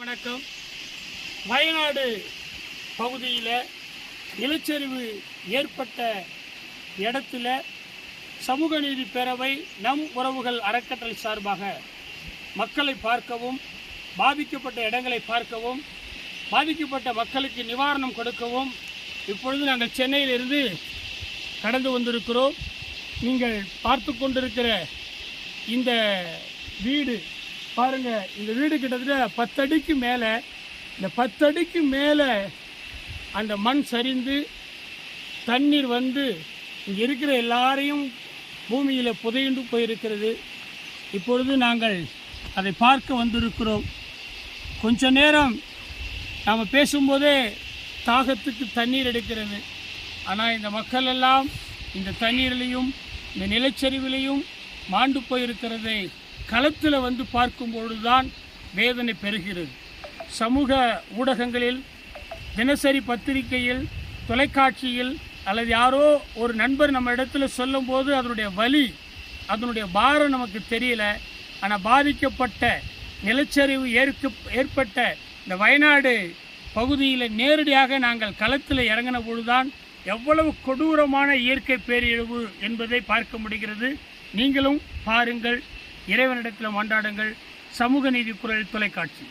வணக்கம். வயநாடு பகுதியில் நிலச்சரிவு ஏற்பட்ட இடத்துல சமூக நீதி பேரவை நம் உறவுகள் அறக்கட்டளை சார்பாக மக்களை பார்க்கவும் பாதிக்கப்பட்ட இடங்களை பார்க்கவும் பாதிக்கப்பட்ட மக்களுக்கு நிவாரணம் கொடுக்கவும் இப்பொழுது நாங்கள் சென்னையிலிருந்து கடந்து வந்திருக்கிறோம். நீங்கள் பார்த்து கொண்டிருக்கிற இந்த வீடு பாருங்க இந்த வீடு கிட்டத்தட்ட பத்தடிக்கு மேலே இந்த பத்தடிக்கு மேலே அந்த மண் சரிந்து தண்ணீர் வந்து இங்கே இருக்கிற எல்லாரையும் பூமியில் புதையுண்டு போயிருக்கிறது. இப்பொழுது நாங்கள் அதை பார்க்க வந்திருக்கிறோம். கொஞ்ச நேரம் நாம் பேசும்போதே தாகத்துக்கு தண்ணீர் எடுக்கிறது. ஆனால் இந்த மக்கள் எல்லாம் இந்த தண்ணீரிலையும் இந்த நிலச்சரிவிலையும் மாண்டு போயிருக்கிறதை களத்தில் வந்து பார்க்கும் பொழுதுதான் வேதனை பெறுகிறது. சமூக ஊடகங்களில் தினசரி பத்திரிகையில் தொலைக்காட்சியில் அல்லது யாரோ ஒரு நண்பர் நம்ம இடத்துல சொல்லும்போது அதனுடைய வலி அதனுடைய பாரம் நமக்கு தெரியல. ஆனால் பாதிக்கப்பட்ட நிலச்சரிவு ஏற்க ஏற்பட்ட இந்த வயநாடு பகுதியில் நேரடியாக நாங்கள் களத்தில் இறங்கின பொழுதுதான் எவ்வளவு கொடூரமான இயற்கை பேரிழிவு என்பதை பார்க்க முடிகிறது. நீங்களும் பாருங்கள். இறைவனிடத்தில் மன்றாடுங்கள் சமூக நீதி குரல் தொலைக்காட்சி.